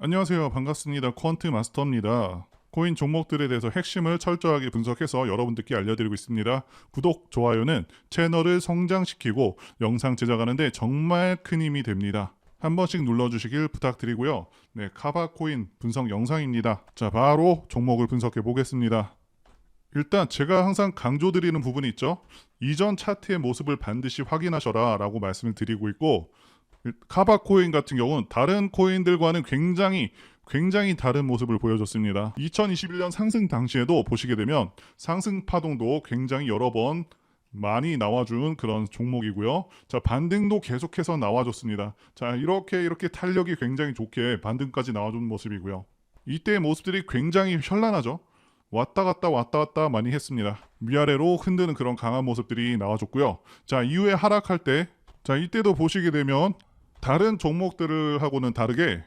안녕하세요. 반갑습니다. 퀀트 마스터입니다. 코인 종목들에 대해서 핵심을 철저하게 분석해서 여러분들께 알려드리고 있습니다. 구독, 좋아요는 채널을 성장시키고 영상 제작하는데 정말 큰 힘이 됩니다. 한 번씩 눌러주시길 부탁드리고요. 네, 카바 코인 분석 영상입니다. 자, 바로 종목을 분석해 보겠습니다. 일단 제가 항상 강조드리는 부분이 있죠. 이전 차트의 모습을 반드시 확인하셔라 라고 말씀을 드리고 있고 카바 코인 같은 경우는 다른 코인들과는 굉장히 굉장히 다른 모습을 보여줬습니다. 2021년 상승 당시에도 보시게 되면 상승 파동도 굉장히 여러 번 많이 나와준 그런 종목이고요. 자 반등도 계속해서 나와줬습니다. 자 이렇게 이렇게 탄력이 굉장히 좋게 반등까지 나와준 모습이고요. 이때의 모습들이 굉장히 현란하죠. 왔다 갔다 왔다 갔다 많이 했습니다. 위아래로 흔드는 그런 강한 모습들이 나와줬고요. 자 이후에 하락할 때, 자 이때도 보시게 되면 다른 종목들을 하고는 다르게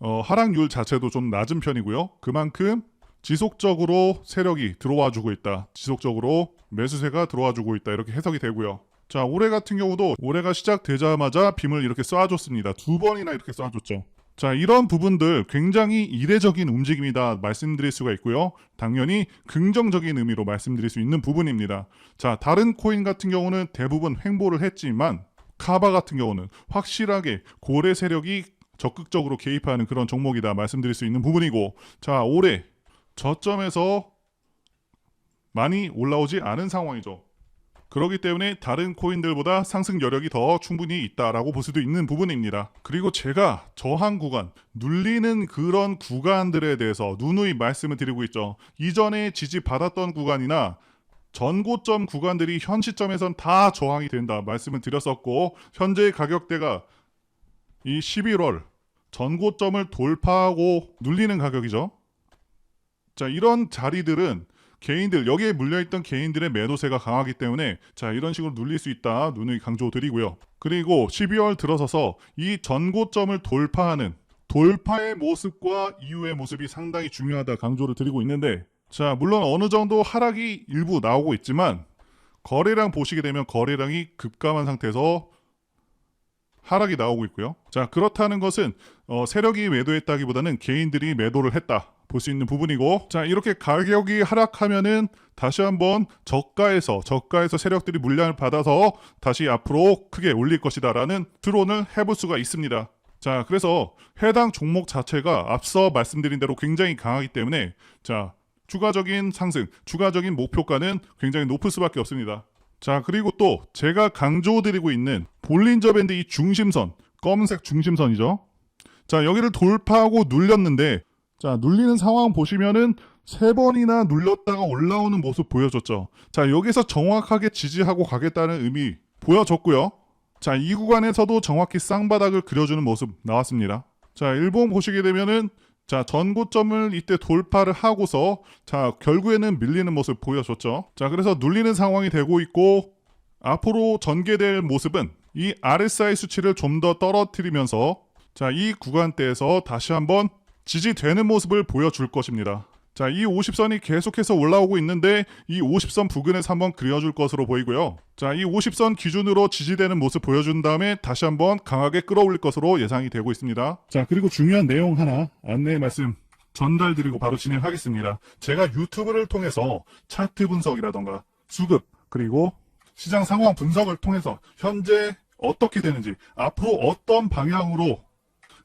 어, 하락률 자체도 좀 낮은 편이고요. 그만큼 지속적으로 세력이 들어와 주고 있다. 지속적으로 매수세가 들어와 주고 있다. 이렇게 해석이 되고요. 자, 올해 같은 경우도 올해가 시작되자마자 빔을 이렇게 쏴줬습니다. 두 번이나 이렇게 쏴줬죠. 자, 이런 부분들 굉장히 이례적인 움직임이다 말씀드릴 수가 있고요. 당연히 긍정적인 의미로 말씀드릴 수 있는 부분입니다. 자, 다른 코인 같은 경우는 대부분 횡보를 했지만 카바 같은 경우는 확실하게 고래 세력이 적극적으로 개입하는 그런 종목이다 말씀드릴 수 있는 부분이고 자 올해 저점에서 많이 올라오지 않은 상황이죠. 그렇기 때문에 다른 코인들보다 상승 여력이 더 충분히 있다라고 볼 수도 있는 부분입니다. 그리고 제가 저항 구간, 눌리는 그런 구간들에 대해서 누누이 말씀을 드리고 있죠. 이전에 지지 받았던 구간이나 전고점 구간들이 현 시점에선 다 저항이 된다 말씀을 드렸었고 현재 가격대가 이 11월 전고점을 돌파하고 눌리는 가격이죠. 자 이런 자리들은 개인들 여기에 물려있던 개인들의 매도세가 강하기 때문에 자 이런 식으로 눌릴 수 있다 누누이 강조드리고요. 그리고 12월 들어서서 이 전고점을 돌파하는 돌파의 모습과 이후의 모습이 상당히 중요하다 강조를 드리고 있는데 자, 물론 어느 정도 하락이 일부 나오고 있지만 거래량 보시게 되면 거래량이 급감한 상태에서 하락이 나오고 있고요. 자, 그렇다는 것은 어, 세력이 매도했다기보다는 개인들이 매도를 했다. 볼 수 있는 부분이고 자 이렇게 가격이 하락하면은 다시 한번 저가에서 저가에서 세력들이 물량을 받아서 다시 앞으로 크게 올릴 것이다 라는 추론을 해볼 수가 있습니다. 자 그래서 해당 종목 자체가 앞서 말씀드린 대로 굉장히 강하기 때문에 자 추가적인 상승, 추가적인 목표가는 굉장히 높을 수밖에 없습니다. 자, 그리고 또 제가 강조드리고 있는 볼린저 밴드 이 중심선, 검은색 중심선이죠. 자, 여기를 돌파하고 눌렸는데 자, 눌리는 상황 보시면은 세 번이나 눌렀다가 올라오는 모습 보여줬죠. 자, 여기서 정확하게 지지하고 가겠다는 의미 보여줬고요. 자, 이 구간에서도 정확히 쌍바닥을 그려주는 모습 나왔습니다. 자, 일본 보시게 되면은 자, 전고점을 이때 돌파를 하고서 자, 결국에는 밀리는 모습 보여줬죠. 자, 그래서 눌리는 상황이 되고 있고 앞으로 전개될 모습은 이 RSI 수치를 좀 더 떨어뜨리면서 자, 이 구간대에서 다시 한번 지지되는 모습을 보여줄 것입니다. 자, 이 50선이 계속해서 올라오고 있는데 이 50선 부근에서 한번 그려줄 것으로 보이고요. 자, 이 50선 기준으로 지지되는 모습 보여준 다음에 다시 한번 강하게 끌어올릴 것으로 예상이 되고 있습니다. 자, 그리고 중요한 내용 하나 안내 말씀 전달드리고 바로 진행하겠습니다. 제가 유튜브를 통해서 차트 분석이라던가 수급 그리고 시장 상황 분석을 통해서 현재 어떻게 되는지 앞으로 어떤 방향으로